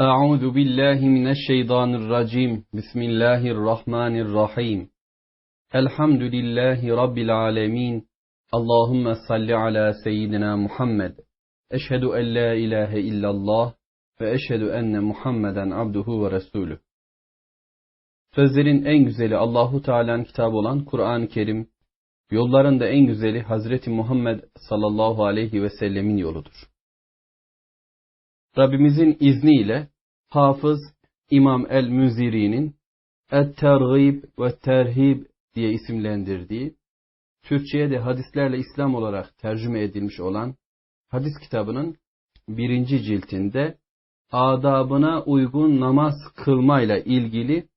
أعوذ بالله من الشيطان الرجيم بسم الله الرحمن الرحيم الحمد لله رب العالمين اللهم صل على سيدنا محمد أشهد أن لا إله إلا الله ve eşhedü enne Muhammeden abduhu ve resulü. Sözlerin en güzeli Allahu Teala'nın kitabı olan Kur'an-ı Kerim, yolların da en güzeli Hazreti Muhammed sallallahu aleyhi ve sellemin yoludur. Rabbimizin izniyle Hafız İmam el-Müziri'nin Et-Tergib ve Terhib diye isimlendirdiği, Türkçe'ye de hadislerle İslam olarak tercüme edilmiş olan hadis kitabının birinci ciltinde adabına uygun namaz kılmayla ilgili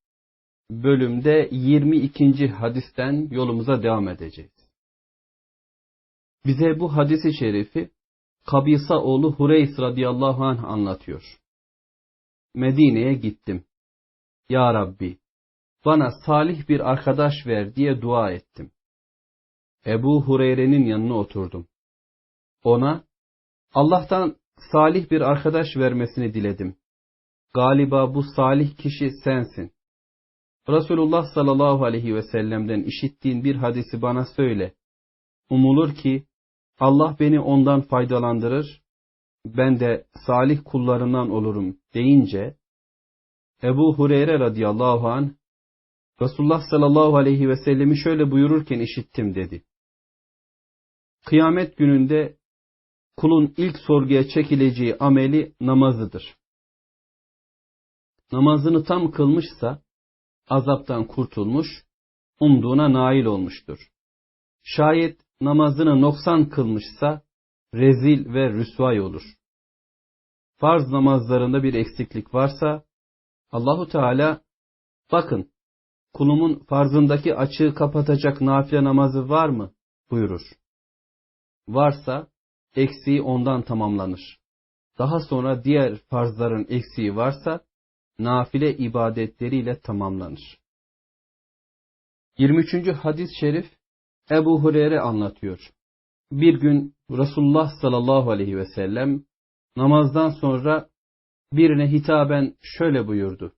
bölümde 22. hadisten yolumuza devam edeceğiz. Bize bu hadisi şerifi Kabisa oğlu Hureys radıyallahu anh anlatıyor. Medine'ye gittim. Ya Rabbi, bana salih bir arkadaş ver diye dua ettim. Ebu Hureyre'nin yanına oturdum. Ona, Allah'tan salih bir arkadaş vermesini diledim. Galiba bu salih kişi sensin. Resulullah sallallahu aleyhi ve sellem'den işittiğin bir hadisi bana söyle. Umulur ki Allah beni ondan faydalandırır, ben de salih kullarından olurum deyince, Ebu Hureyre radıyallahu an Resulullah sallallahu aleyhi ve sellemi şöyle buyururken işittim dedi. Kıyamet gününde kulun ilk sorguya çekileceği ameli namazıdır. Namazını tam kılmışsa azaptan kurtulmuş, umduğuna nail olmuştur. Şayet namazını noksan kılmışsa rezil ve rüsvay olur. Farz namazlarında bir eksiklik varsa Allahu Teala bakın kulumun farzındaki açığı kapatacak nafile namazı var mı buyurur. Varsa eksiği ondan tamamlanır. Daha sonra diğer farzların eksiği varsa nafile ibadetleriyle tamamlanır. 23. hadis-i şerif Ebu Hureyre anlatıyor. Bir gün Resulullah sallallahu aleyhi ve sellem namazdan sonra birine hitaben şöyle buyurdu.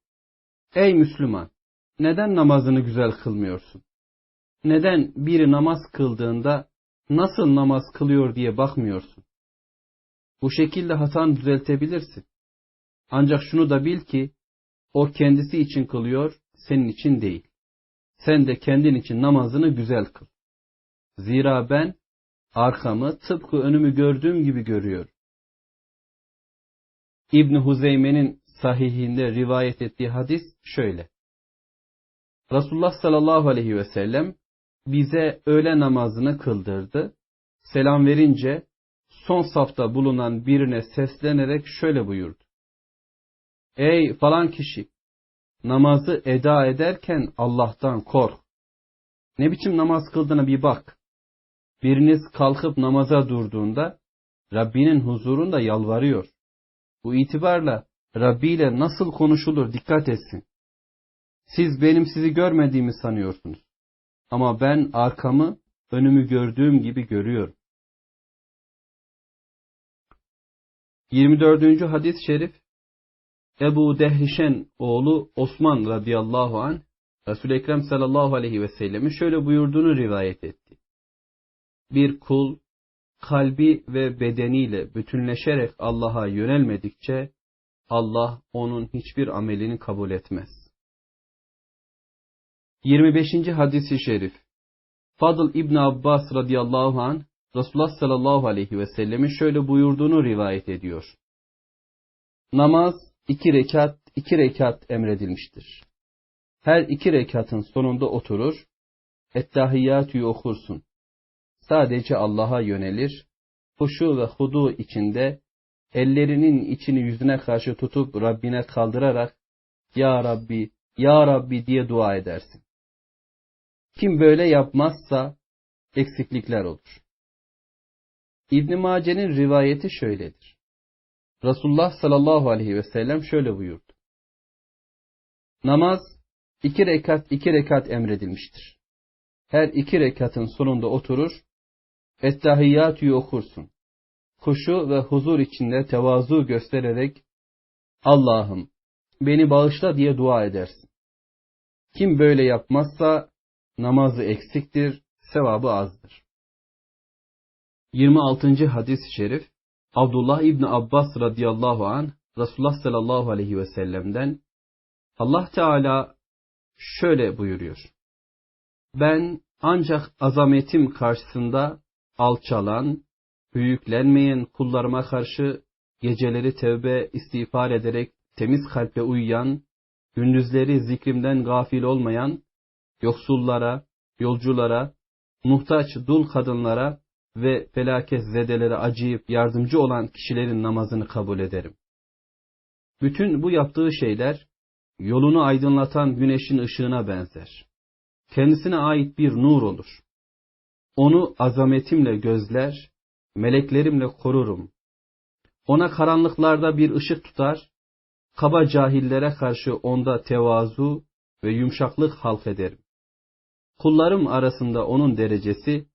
Ey Müslüman! Neden namazını güzel kılmıyorsun? Neden biri namaz kıldığında nasıl namaz kılıyor diye bakmıyorsun? Bu şekilde hatanı düzeltebilirsin. Ancak şunu da bil ki o kendisi için kılıyor, senin için değil. Sen de kendin için namazını güzel kıl. Zira ben arkamı tıpkı önümü gördüğüm gibi görüyorum. İbn Huzeyme'nin sahihinde rivayet ettiği hadis şöyle. Resulullah sallallahu aleyhi ve sellem bize öğle namazını kıldırdı. Selam verince son safta bulunan birine seslenerek şöyle buyurdu. Ey falan kişi! Namazı eda ederken Allah'tan kork. Ne biçim namaz kıldığına bir bak. Biriniz kalkıp namaza durduğunda Rabbinin huzurunda yalvarıyor. Bu itibarla Rabbi ile nasıl konuşulur dikkat etsin. Siz benim sizi görmediğimi sanıyorsunuz. Ama ben arkamı önümü gördüğüm gibi görüyorum. 24. hadis-i şerif Ebu Dehrişen oğlu Osman radıyallahu an Resul-i Ekrem sallallahu aleyhi ve sellemin şöyle buyurduğunu rivayet etti. Bir kul kalbi ve bedeniyle bütünleşerek Allah'a yönelmedikçe Allah onun hiçbir amelini kabul etmez. 25. hadisi şerif Fadıl İbn Abbas radıyallahu an Resulullah sallallahu aleyhi ve sellemin şöyle buyurduğunu rivayet ediyor. Namaz iki rekat, iki rekat emredilmiştir. Her iki rekatın sonunda oturur, Ettahiyyatü'yü okursun. Sadece Allah'a yönelir, huşu ve hudu içinde ellerinin içini yüzüne karşı tutup Rabbine kaldırarak Ya Rabbi, Ya Rabbi diye dua edersin. Kim böyle yapmazsa eksiklikler olur. İbn Mace'nin rivayeti şöyledir. Resulullah sallallahu aleyhi ve sellem şöyle buyurdu. Namaz iki rekat iki rekat emredilmiştir. Her iki rekatın sonunda oturur, Ettahiyyatü'yü okursun. Huşu ve huzur içinde tevazu göstererek Allah'ım beni bağışla diye dua edersin. Kim böyle yapmazsa namazı eksiktir, sevabı azdır. 26. hadis-i şerif Abdullah İbni Abbas radıyallahu an Resulullah sallallahu aleyhi ve sellem'den Allah Teala şöyle buyuruyor. Ben ancak azametim karşısında alçalan, büyüklenmeyen kullarıma karşı geceleri tevbe istiğfar ederek temiz kalple uyuyan, gündüzleri zikrimden gafil olmayan, yoksullara, yolculara, muhtaç dul kadınlara ve felaket zedelere acıyıp yardımcı olan kişilerin namazını kabul ederim. Bütün bu yaptığı şeyler, yolunu aydınlatan güneşin ışığına benzer. Kendisine ait bir nur olur. Onu azametimle gözler, meleklerimle korurum. Ona karanlıklarda bir ışık tutar, kaba cahillere karşı onda tevazu ve yumuşaklık halk ederim. Kullarım arasında onun derecesi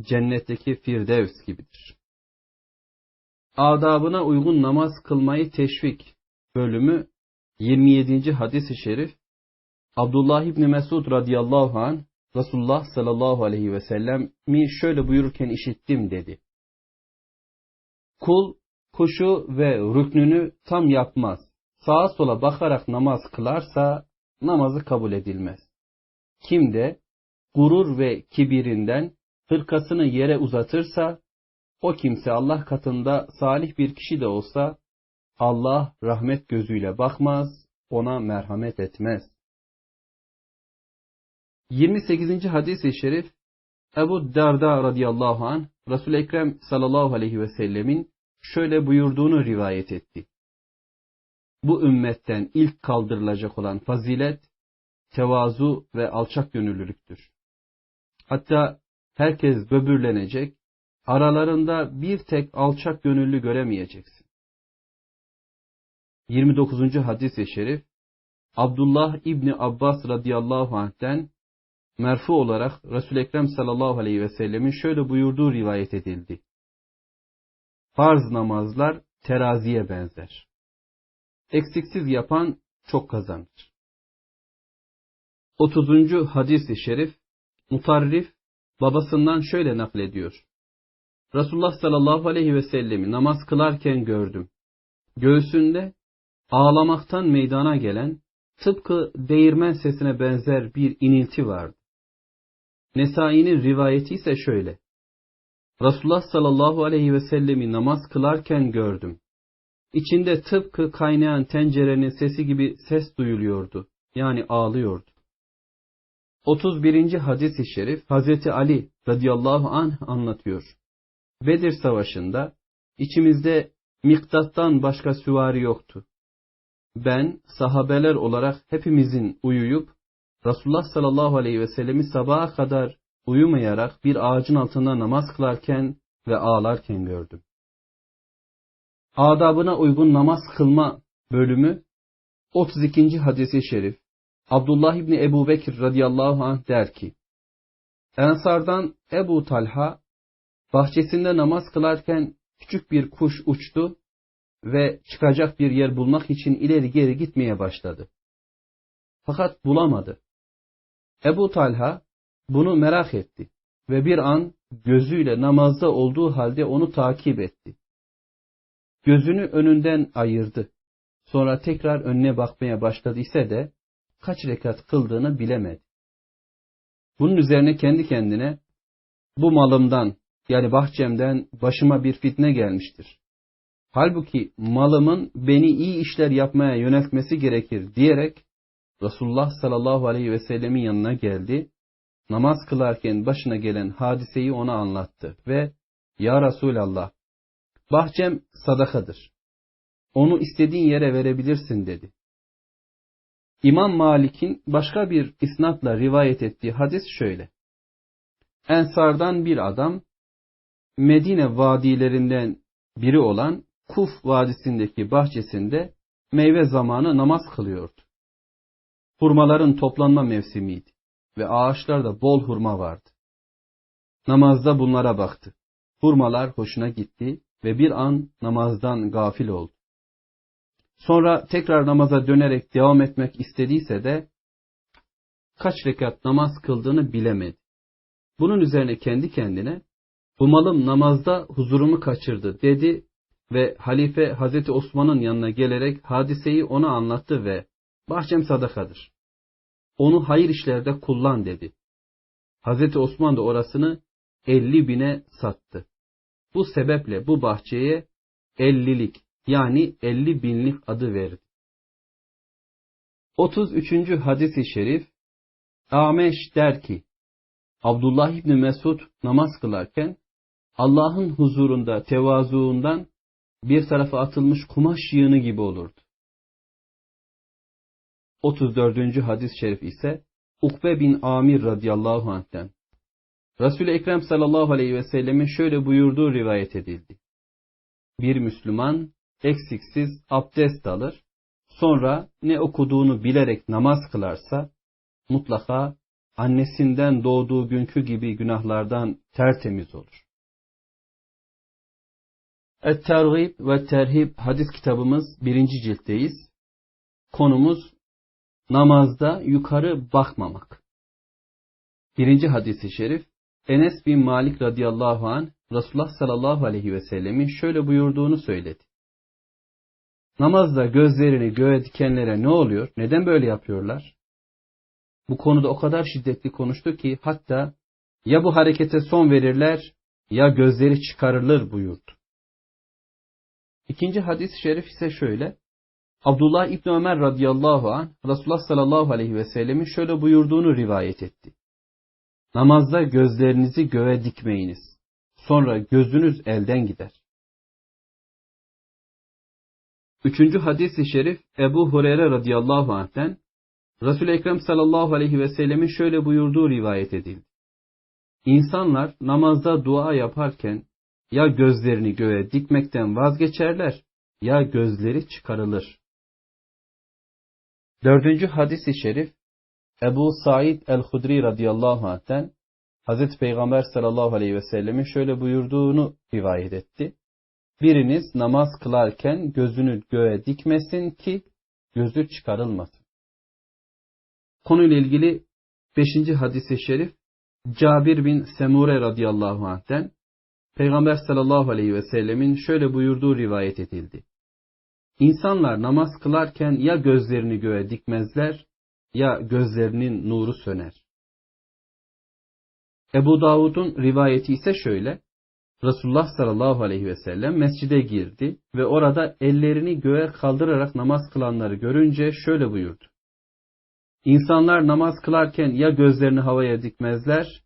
cennetteki firdevs gibidir. Adabına uygun namaz kılmayı teşvik bölümü 27. hadis-i şerif Abdullah İbni Mesud radıyallahu an Resulullah sallallahu aleyhi ve sellem mi şöyle buyururken işittim dedi. Kul kuşu ve rüknünü tam yapmaz. Sağa sola bakarak namaz kılarsa namazı kabul edilmez. Kim de gurur ve kibirinden hırkasını yere uzatırsa o kimse Allah katında salih bir kişi de olsa Allah rahmet gözüyle bakmaz, ona merhamet etmez. 28. hadis-i şerif Ebu Darda radıyallahu an Resul Ekrem sallallahu aleyhi ve sellemin şöyle buyurduğunu rivayet etti. Bu ümmetten ilk kaldırılacak olan fazilet, tevazu ve alçak gönüllülüktür. Hatta herkes böbürlenecek, aralarında bir tek alçak gönüllü göremeyeceksin. 29. hadis-i şerif Abdullah İbni Abbas radıyallahu anh'ten merfu olarak Resul-i Ekrem sallallahu aleyhi ve sellemin şöyle buyurduğu rivayet edildi. Farz namazlar teraziye benzer. Eksiksiz yapan çok kazanır. 30. hadis-i şerif Mutarrif babasından şöyle naklediyor. Resulullah sallallahu aleyhi ve sellemi namaz kılarken gördüm. Göğsünde ağlamaktan meydana gelen tıpkı değirmen sesine benzer bir inilti vardı. Nesai'nin rivayeti ise şöyle. Resulullah sallallahu aleyhi ve sellemi namaz kılarken gördüm. İçinde tıpkı kaynayan tencerenin sesi gibi ses duyuluyordu. Yani ağlıyordu. 31. hadis-i şerif Hazreti Ali radıyallahu anh anlatıyor. Bedir savaşında içimizde Miktat'tan başka süvari yoktu. Ben sahabeler olarak hepimizin uyuyup Resulullah sallallahu aleyhi ve sellemi sabaha kadar uyumayarak bir ağacın altında namaz kılarken ve ağlarken gördüm. Adabına uygun namaz kılma bölümü 32. hadisi şerif Abdullah İbni Ebu Bekir radıyallahu anh der ki, Ensardan Ebu Talha bahçesinde namaz kılarken küçük bir kuş uçtu ve çıkacak bir yer bulmak için ileri geri gitmeye başladı. Fakat bulamadı. Ebu Talha bunu merak etti ve bir an gözüyle namazda olduğu halde onu takip etti. Gözünü önünden ayırdı. Sonra tekrar önüne bakmaya başladı ise de kaç rekat kıldığını bilemedi. Bunun üzerine kendi kendine bu malımdan yani bahçemden başıma bir fitne gelmiştir. Halbuki malımın beni iyi işler yapmaya yöneltmesi gerekir diyerek Resulullah sallallahu aleyhi ve sellemin yanına geldi. Namaz kılarken başına gelen hadiseyi ona anlattı ve Ya Resulallah bahçem sadakadır. Onu istediğin yere verebilirsin dedi. İmam Malik'in başka bir isnatla rivayet ettiği hadis şöyle. Ensardan bir adam Medine vadilerinden biri olan Kuf vadisindeki bahçesinde meyve zamanı namaz kılıyordu. Hurmaların toplanma mevsimiydi ve ağaçlarda bol hurma vardı. Namazda bunlara baktı. Hurmalar hoşuna gitti ve bir an namazdan gafil oldu. Sonra tekrar namaza dönerek devam etmek istediyse de kaç rekat namaz kıldığını bilemedi. Bunun üzerine kendi kendine bu malım namazda huzurumu kaçırdı dedi ve halife Hazreti Osman'ın yanına gelerek hadiseyi ona anlattı ve bahçem sadakadır. Onu hayır işlerde kullan dedi. Hazreti Osman da orasını 50 bine sattı. Bu sebeple bu bahçeye ellilik yani 50 binlik adı verdi. 33. hadis-i şerif Ameş der ki Abdullah İbni Mesud namaz kılarken Allah'ın huzurunda tevazuundan bir tarafa atılmış kumaş yığını gibi olurdu. 34. hadis-i şerif ise Ukbe bin Amir radıyallahu anh'ten Resul-i Ekrem sallallahu aleyhi ve sellemin şöyle buyurduğu rivayet edildi. Bir Müslüman eksiksiz abdest alır, sonra ne okuduğunu bilerek namaz kılarsa, mutlaka annesinden doğduğu günkü gibi günahlardan tertemiz olur. Et-Tergib ve Terhib hadis kitabımız birinci ciltteyiz. Konumuz namazda yukarı bakmamak. Birinci hadisi şerif Enes bin Malik radıyallahu an Resulullah sallallahu aleyhi ve sellemin şöyle buyurduğunu söyledi. Namazda gözlerini göğe dikenlere ne oluyor? Neden böyle yapıyorlar? Bu konuda o kadar şiddetli konuştu ki hatta ya bu harekete son verirler ya gözleri çıkarılır buyurdu. İkinci hadis-i şerif ise şöyle. Abdullah İbni Ömer radıyallahu anh Resulullah sallallahu aleyhi ve sellemin şöyle buyurduğunu rivayet etti. Namazda gözlerinizi göğe dikmeyiniz. Sonra gözünüz elden gider. Üçüncü hadis-i şerif Ebu Hureyre radıyallahu anh'ten Resul-i Ekrem sallallahu aleyhi ve sellemin şöyle buyurduğu rivayet edildi. İnsanlar namazda dua yaparken ya gözlerini göğe dikmekten vazgeçerler ya gözleri çıkarılır. Dördüncü hadis-i şerif Ebu Said el-Hudri radıyallahu anh'ten Hazreti Peygamber sallallahu aleyhi ve sellemin şöyle buyurduğunu rivayet etti. Biriniz namaz kılarken gözünü göğe dikmesin ki gözü çıkarılmasın. Konuyla ilgili 5. hadisi şerif Cabir bin Semure radıyallahu anh'ten Peygamber sallallahu aleyhi ve sellemin şöyle buyurduğu rivayet edildi. İnsanlar namaz kılarken ya gözlerini göğe dikmezler ya gözlerinin nuru söner. Ebu Davud'un rivayeti ise şöyle. Resulullah sallallahu aleyhi ve sellem mescide girdi ve orada ellerini göğe kaldırarak namaz kılanları görünce şöyle buyurdu. İnsanlar namaz kılarken ya gözlerini havaya dikmezler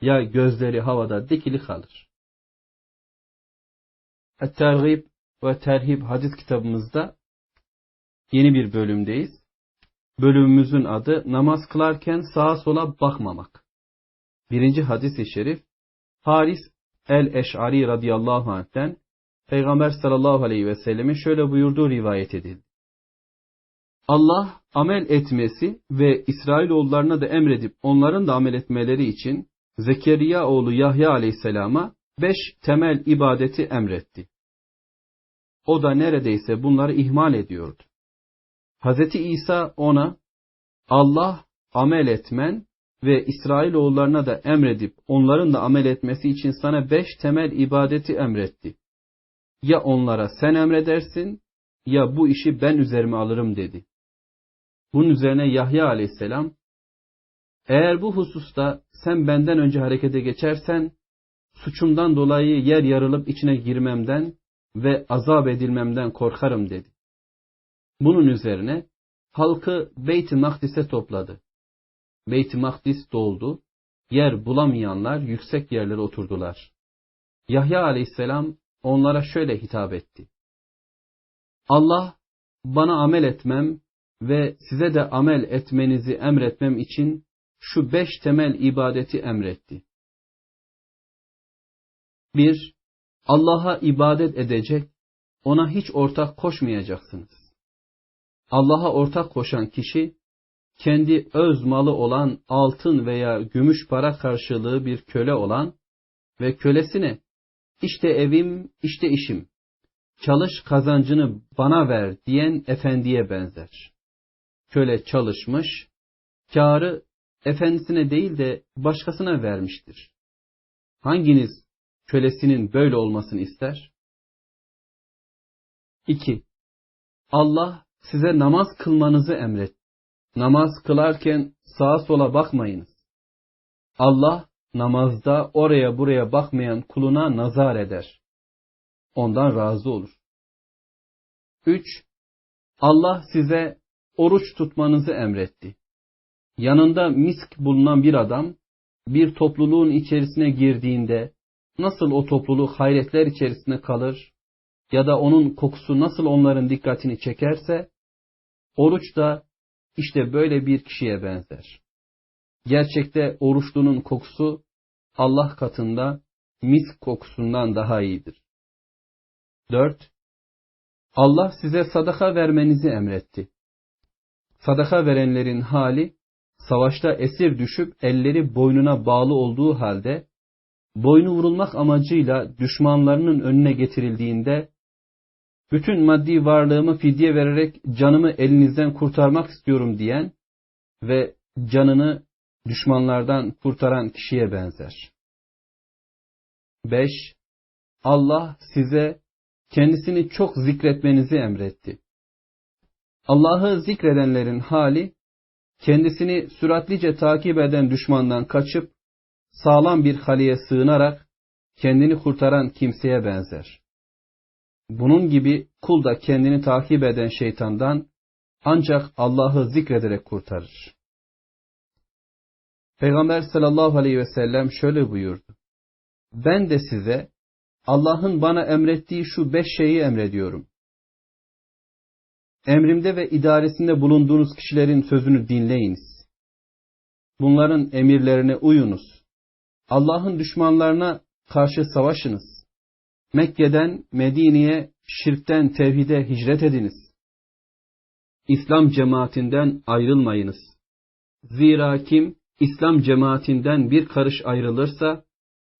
ya gözleri havada dikili kalır. Et-Tergib ve Terhib hadis kitabımızda yeni bir bölümdeyiz. Bölümümüzün adı namaz kılarken sağa sola bakmamak. Birinci hadis-i şerif Haris el-Eş'ari radıyallahu anh'ten Peygamber sallallahu aleyhi ve sellemin şöyle buyurduğu rivayet edildi. Allah amel etmesi ve İsrailoğullarına da emredip onların da amel etmeleri için Zekeriya oğlu Yahya aleyhisselama beş temel ibadeti emretti. O da neredeyse bunları ihmal ediyordu. Hz. İsa ona Allah amel etmen ve İsrailoğullarına da emredip onların da amel etmesi için sana beş temel ibadeti emretti. Ya onlara sen emredersin ya bu işi ben üzerime alırım dedi. Bunun üzerine Yahya aleyhisselam eğer bu hususta sen benden önce harekete geçersen suçumdan dolayı yer yarılıp içine girmemden ve azap edilmemden korkarım dedi. Bunun üzerine halkı Beyt-i Makdis'e topladı. Beyt-i Makdis doldu, yer bulamayanlar yüksek yerlere oturdular. Yahya aleyhisselam onlara şöyle hitap etti. Allah bana amel etmem ve size de amel etmenizi emretmem için şu beş temel ibadeti emretti. 1. Allah'a ibadet edecek, ona hiç ortak koşmayacaksınız. Allah'a ortak koşan kişi, kendi öz malı olan altın veya gümüş para karşılığı bir köle olan ve kölesine, işte evim, işte işim, çalış kazancını bana ver diyen efendiye benzer. Köle çalışmış, kârı efendisine değil de başkasına vermiştir. Hanginiz kölesinin böyle olmasını ister? 2. Allah size namaz kılmanızı emret. Namaz kılarken sağa sola bakmayınız. Allah namazda oraya buraya bakmayan kuluna nazar eder. Ondan razı olur. 3. Allah size oruç tutmanızı emretti. Yanında misk bulunan bir adam bir topluluğun içerisine girdiğinde nasıl o topluluk hayretler içerisinde kalır ya da onun kokusu nasıl onların dikkatini çekerse oruç da işte böyle bir kişiye benzer. Gerçekte oruçlunun kokusu Allah katında misk kokusundan daha iyidir. 4. Allah size sadaka vermenizi emretti. Sadaka verenlerin hali, savaşta esir düşüp elleri boynuna bağlı olduğu halde, boynu vurulmak amacıyla düşmanlarının önüne getirildiğinde, bütün maddi varlığımı fidye vererek canımı elinizden kurtarmak istiyorum diyen ve canını düşmanlardan kurtaran kişiye benzer. 5. Allah size kendisini çok zikretmenizi emretti. Allah'ı zikredenlerin hali, kendisini süratlice takip eden düşmandan kaçıp, sağlam bir haleye sığınarak, kendini kurtaran kimseye benzer. Bunun gibi kul da kendini takip eden şeytandan, ancak Allah'ı zikrederek kurtarır. Peygamber sallallahu aleyhi ve sellem şöyle buyurdu. Ben de size Allah'ın bana emrettiği şu beş şeyi emrediyorum. Emrimde ve idaresinde bulunduğunuz kişilerin sözünü dinleyiniz. Bunların emirlerine uyunuz. Allah'ın düşmanlarına karşı savaşınız. Mekke'den Medine'ye şirkten tevhide hicret ediniz. İslam cemaatinden ayrılmayınız. Zira kim İslam cemaatinden bir karış ayrılırsa,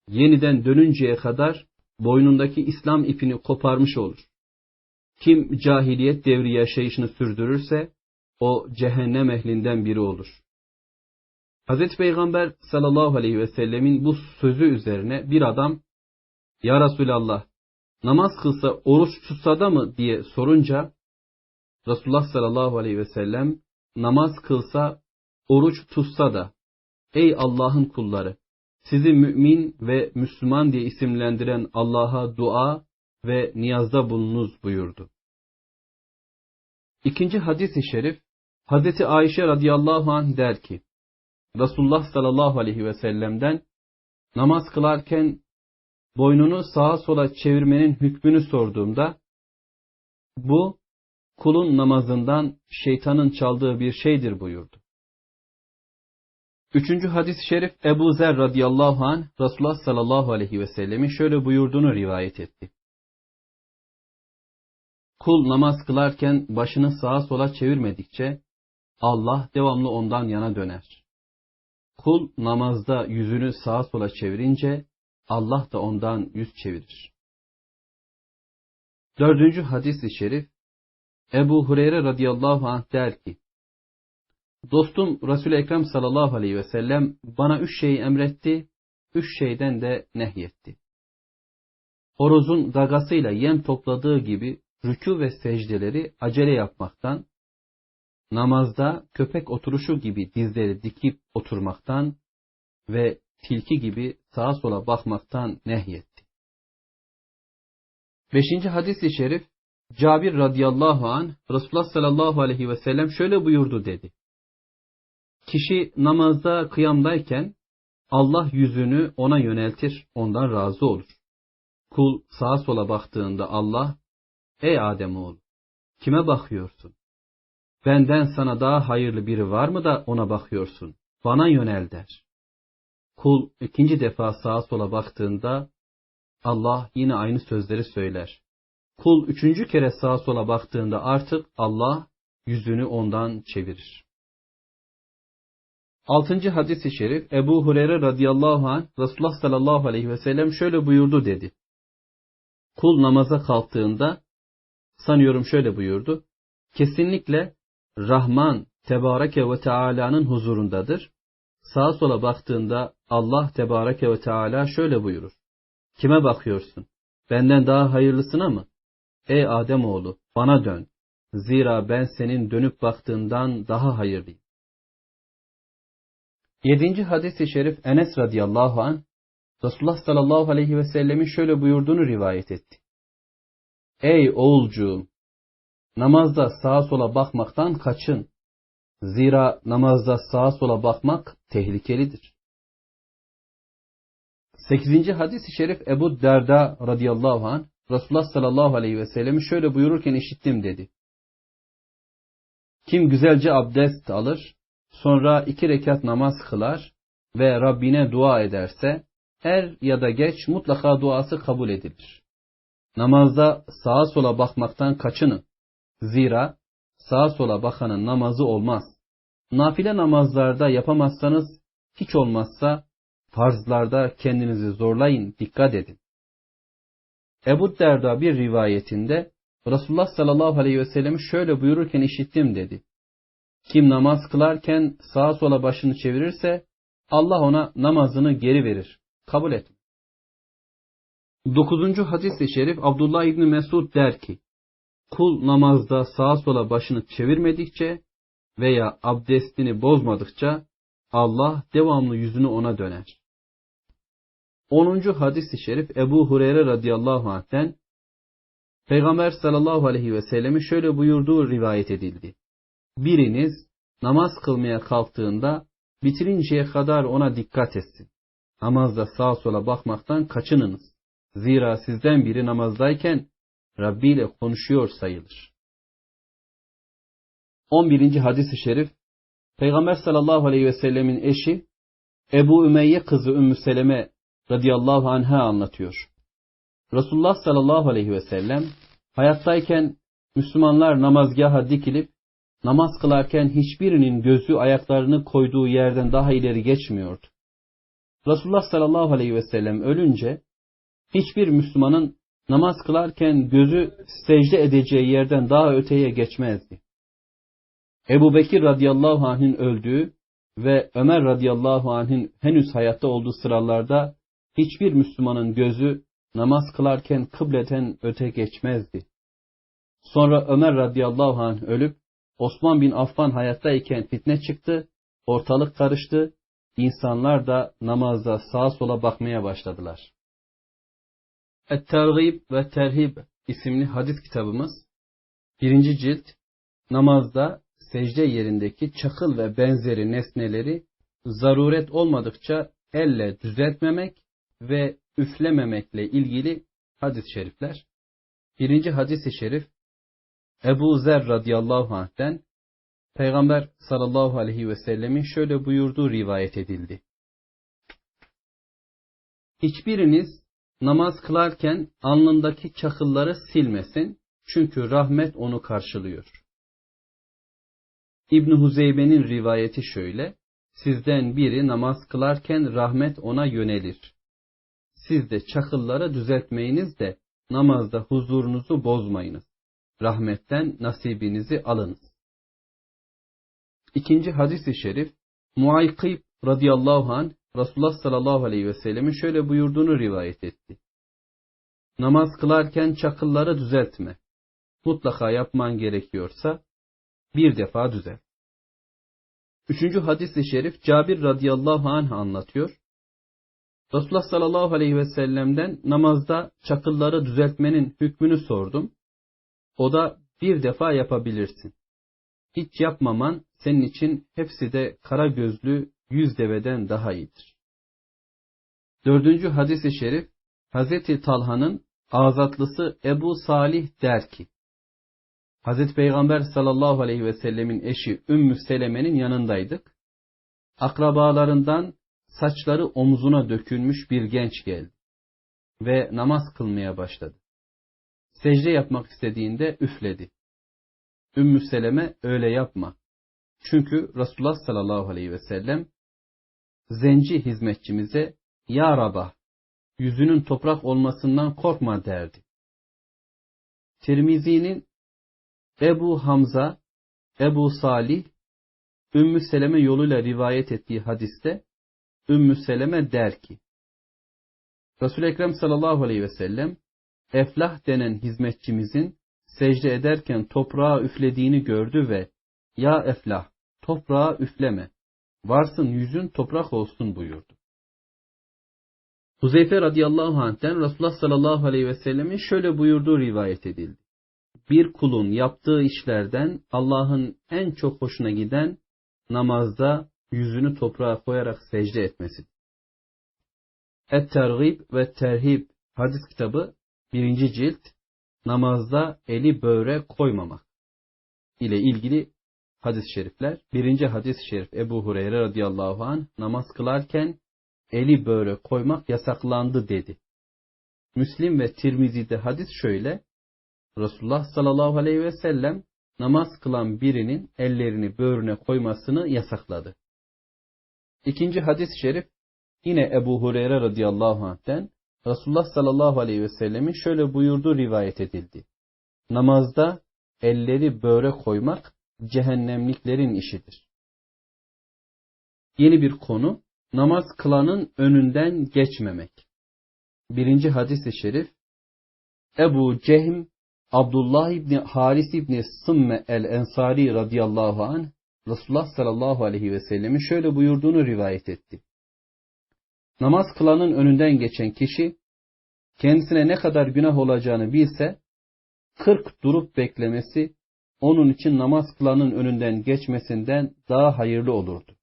yeniden dönünceye kadar boynundaki İslam ipini koparmış olur. Kim cahiliyet devri yaşayışını sürdürürse, o cehennem ehlinden biri olur. Hz. Peygamber sallallahu aleyhi ve sellemin bu sözü üzerine bir adam, Ya Resulallah, namaz kılsa oruç tutsa da mı diye sorunca, Resulullah sallallahu aleyhi ve sellem, namaz kılsa, oruç tutsa da, ey Allah'ın kulları, sizi mümin ve Müslüman diye isimlendiren Allah'a dua ve niyazda bulunuz buyurdu. İkinci hadis-i şerif, Hazreti Ayşe radıyallahu anh der ki, Resulullah sallallahu aleyhi ve sellem'den namaz kılarken boynunu sağa sola çevirmenin hükmünü sorduğumda, bu kulun namazından şeytanın çaldığı bir şeydir buyurdu. Üçüncü hadis-i şerif Ebu Zer radıyallahu anh Resulullah sallallahu aleyhi ve sellemin şöyle buyurduğunu rivayet etti. Kul namaz kılarken başını sağa sola çevirmedikçe Allah devamlı ondan yana döner. Kul namazda yüzünü sağa sola çevirince Allah da ondan yüz çevirir. Dördüncü hadis-i şerif Ebu Hureyre radıyallahu anh der ki Dostum Resul-i Ekrem sallallahu aleyhi ve sellem bana üç şeyi emretti, üç şeyden de nehyetti. Horozun gagasıyla yem topladığı gibi rükû ve secdeleri acele yapmaktan, namazda köpek oturuşu gibi dizleri dikip oturmaktan ve tilki gibi sağa sola bakmaktan nehyetti. Beşinci hadis-i şerif, Cabir radıyallahu an Resulullah sallallahu aleyhi ve sellem şöyle buyurdu dedi. Kişi namazda kıyamdayken Allah yüzünü ona yöneltir, ondan razı olur. Kul sağa sola baktığında Allah, ey Ademoğlu, kime bakıyorsun? Benden sana daha hayırlı biri var mı da ona bakıyorsun? Bana yönel der. Kul ikinci defa sağa sola baktığında Allah yine aynı sözleri söyler. Kul üçüncü kere sağa sola baktığında artık Allah yüzünü ondan çevirir. Altıncı hadis-i şerif Ebu Hureyre radıyallahu anh Resulullah sallallahu aleyhi ve sellem şöyle buyurdu dedi. Kul namaza kalktığında sanıyorum şöyle buyurdu. Kesinlikle Rahman Tebareke ve Teala'nın huzurundadır. Sağa sola baktığında Allah Tebareke ve Teala şöyle buyurur. Kime bakıyorsun? Benden daha hayırlısına mı? Ey Ademoğlu bana dön. Zira ben senin dönüp baktığından daha hayırlıyım. Yedinci hadis-i şerif Enes radıyallahu an Resulullah sallallahu aleyhi ve sellemin şöyle buyurduğunu rivayet etti. Ey oğulcuğum! Namazda sağa sola bakmaktan kaçın. Zira namazda sağa sola bakmak tehlikelidir. Sekizinci hadis-i şerif Ebu Derda radıyallahu anh Resulullah sallallahu aleyhi ve sellemi şöyle buyururken işittim dedi. Kim güzelce abdest alır, sonra iki rekat namaz kılar ve Rabbine dua ederse, er ya da geç mutlaka duası kabul edilir. Namazda sağa sola bakmaktan kaçının. Zira sağa sola bakanın namazı olmaz. Nafile namazlarda yapamazsanız hiç olmazsa farzlarda kendinizi zorlayın, dikkat edin. Ebu Derda bir rivayetinde Resulullah sallallahu aleyhi ve sellem şöyle buyururken işittim dedi. Kim namaz kılarken sağa sola başını çevirirse Allah ona namazını geri verir. Kabul et. Dokuzuncu hadis-i şerif Abdullah İbni Mesud der ki, Kul namazda sağa sola başını çevirmedikçe veya abdestini bozmadıkça Allah devamlı yüzünü ona döner. 10. hadis-i şerif Ebu Hureyre radıyallahu anh'ten Peygamber sallallahu aleyhi ve sellemin şöyle buyurduğu rivayet edildi. Biriniz namaz kılmaya kalktığında bitirinceye kadar ona dikkat etsin. Namazda sağa sola bakmaktan kaçınınız. Zira sizden biri namazdayken Rabbi ile konuşuyor sayılır. 11. hadis-i şerif Peygamber sallallahu aleyhi ve sellemin eşi Ebu Ümeyye kızı Ümmü Seleme radıyallahu anh'a anlatıyor. Resulullah sallallahu aleyhi ve sellem hayattayken Müslümanlar namazgaha dikilip namaz kılarken hiçbirinin gözü ayaklarını koyduğu yerden daha ileri geçmiyordu. Resulullah sallallahu aleyhi ve sellem ölünce hiçbir Müslümanın namaz kılarken gözü secde edeceği yerden daha öteye geçmezdi. Ebu Bekir radıyallahu anh'ın öldüğü ve Ömer radıyallahu anh'ın henüz hayatta olduğu sıralarda hiçbir Müslümanın gözü namaz kılarken kıbleten öte geçmezdi. Sonra Ömer radıyallahu anh ölüp Osman bin Affan hayattayken fitne çıktı, ortalık karıştı, insanlar da namazda sağa sola bakmaya başladılar. Et-Tergib ve Terhib isimli hadis kitabımız, birinci cilt, namazda secde yerindeki çakıl ve benzeri nesneleri zaruret olmadıkça elle düzeltmemek ve üflememekle ilgili hadis-i şerifler. Birinci hadis-i şerif Ebu Zer radıyallahu anh'ten Peygamber sallallahu aleyhi ve sellemin şöyle buyurduğu rivayet edildi. Hiçbiriniz namaz kılarken alnındaki çakılları silmesin çünkü rahmet onu karşılıyor. İbn Huzeybe'nin rivayeti şöyle: Sizden biri namaz kılarken rahmet ona yönelir siz de çakıllara düzeltmeyiniz de namazda huzurunuzu bozmayınız. Rahmetten nasibinizi alınız. İkinci hadis-i şerif Muaykib radıyallahu an Resulullah sallallahu aleyhi ve sellemin şöyle buyurduğunu rivayet etti. Namaz kılarken çakılları düzeltme. Mutlaka yapman gerekiyorsa bir defa düzelt. Üçüncü hadis-i şerif Cabir radıyallahu anh anlatıyor. Resulullah sallallahu aleyhi ve sellem'den namazda çakılları düzeltmenin hükmünü sordum. O da bir defa yapabilirsin. Hiç yapmaman senin için hepsi de kara gözlü yüz deveden daha iyidir. Dördüncü hadis-i şerif Hazreti Talha'nın azatlısı Ebu Salih der ki Hazreti Peygamber sallallahu aleyhi ve sellemin eşi Ümmü Seleme'nin yanındaydık. Akrabalarından saçları omzuna dökülmüş bir genç geldi ve namaz kılmaya başladı. Secde yapmak istediğinde üfledi. Ümmü Seleme öyle yapma. Çünkü Resulullah sallallahu aleyhi ve sellem zenci hizmetçimize Ya Rabah yüzünün toprak olmasından korkma derdi. Tirmizi'nin Ebu Hamza, Ebu Salih, Ümmü Seleme yoluyla rivayet ettiği hadiste Ümmü Seleme der ki, Resul-i Ekrem sallallahu aleyhi ve sellem, Eflah denen hizmetçimizin secde ederken toprağa üflediğini gördü ve, Ya Eflah, toprağa üfleme, varsın yüzün toprak olsun buyurdu. Huzeyfe radıyallahu anh'ten Resulullah sallallahu aleyhi ve sellemin şöyle buyurduğu rivayet edildi. Bir kulun yaptığı işlerden Allah'ın en çok hoşuna giden namazda yüzünü toprağa koyarak secde etmesi. Et-Tergib ve Terhib hadis kitabı birinci cilt namazda eli böğre koymamak ile ilgili hadis-i şerifler. Birinci hadis-i şerif Ebu Hureyre radıyallahu anh namaz kılarken eli böğre koymak yasaklandı dedi. Müslim ve Tirmizi'de hadis şöyle. Resulullah sallallahu aleyhi ve sellem namaz kılan birinin ellerini böğrüne koymasını yasakladı. İkinci hadis-i şerif yine Ebu Hureyre radıyallahu anh'ten Resulullah sallallahu aleyhi ve sellemin şöyle buyurduğu rivayet edildi. Namazda elleri böğre koymak cehennemliklerin işidir. Yeni bir konu, namaz kılanın önünden geçmemek. Birinci hadis-i şerif, Ebu Cehm, Abdullah İbni Haris İbni Sımme el-Ensari radıyallahu anh, Resulullah sallallahu aleyhi ve sellemin şöyle buyurduğunu rivayet etti. Namaz kılanın önünden geçen kişi, kendisine ne kadar günah olacağını bilse, kırk durup beklemesi, onun için namaz kılanın önünden geçmesinden daha hayırlı olurdu.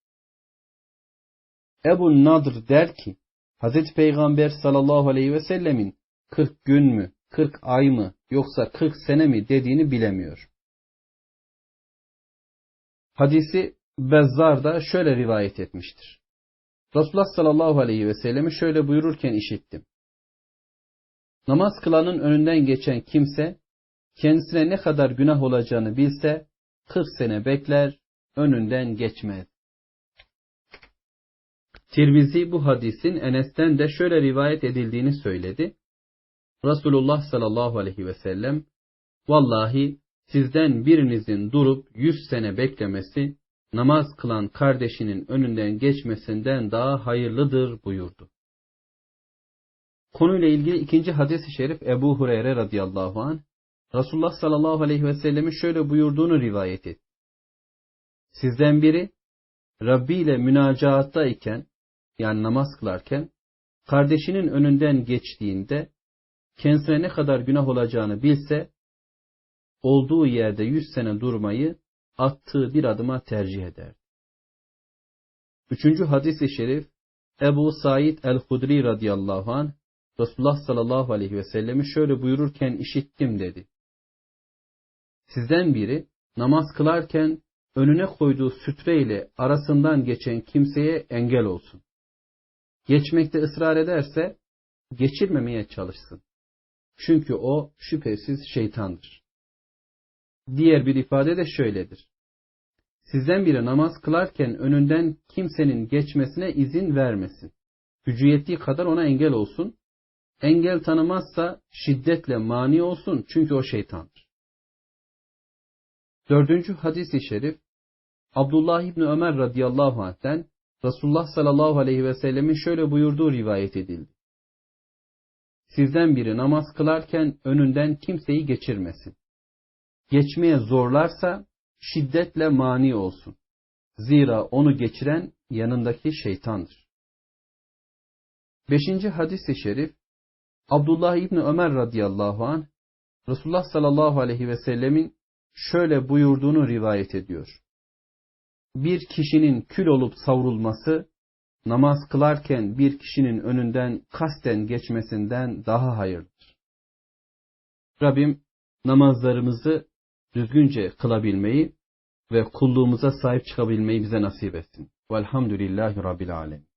Ebu Nadr der ki, Hazreti Peygamber sallallahu aleyhi ve sellemin 40 gün mü, 40 ay mı, yoksa 40 sene mi dediğini bilemiyor. Hadisi Bezzar da şöyle rivayet etmiştir. Resulullah sallallahu aleyhi ve sellemi şöyle buyururken işittim. Namaz kılanın önünden geçen kimse kendisine ne kadar günah olacağını bilse 40 sene bekler, önünden geçmez. Tirmizi bu hadisin Enes'ten de şöyle rivayet edildiğini söyledi. Resulullah sallallahu aleyhi ve sellem, Vallahi sizden birinizin durup yüz sene beklemesi, namaz kılan kardeşinin önünden geçmesinden daha hayırlıdır buyurdu. Konuyla ilgili ikinci hadis-i şerif Ebu Hureyre radıyallahu anh, Resulullah sallallahu aleyhi ve sellemin şöyle buyurduğunu rivayet etti. Sizden biri, Rabbi ile münacaattayken, yani namaz kılarken, kardeşinin önünden geçtiğinde, kendisine ne kadar günah olacağını bilse, olduğu yerde yüz sene durmayı attığı bir adıma tercih eder. Üçüncü hadis-i şerif, Ebu Said el-Hudri radıyallahu anh, Resulullah sallallahu aleyhi ve sellemi şöyle buyururken işittim dedi. Sizden biri namaz kılarken önüne koyduğu sütre ile arasından geçen kimseye engel olsun. Geçmekte ısrar ederse geçirmemeye çalışsın. Çünkü o şüphesiz şeytandır. Diğer bir ifade de şöyledir. Sizden biri namaz kılarken önünden kimsenin geçmesine izin vermesin. Gücü yettiği kadar ona engel olsun. Engel tanımazsa şiddetle mani olsun çünkü o şeytandır. Dördüncü hadis-i şerif Abdullah İbni Ömer radıyallahu anh'ten Resulullah sallallahu aleyhi ve sellemin şöyle buyurduğu rivayet edildi. Sizden biri namaz kılarken önünden kimseyi geçirmesin. Geçmeye zorlarsa şiddetle mani olsun. Zira onu geçiren yanındaki şeytandır. Beşinci hadis-i şerif Abdullah İbni Ömer radıyallahu anh Resulullah sallallahu aleyhi ve sellemin şöyle buyurduğunu rivayet ediyor. Bir kişinin kül olup savrulması, namaz kılarken bir kişinin önünden kasten geçmesinden daha hayırlıdır. Rabbim namazlarımızı düzgünce kılabilmeyi ve kulluğumuza sahip çıkabilmeyi bize nasip etsin. Velhamdülillahi Rabbil Alemin.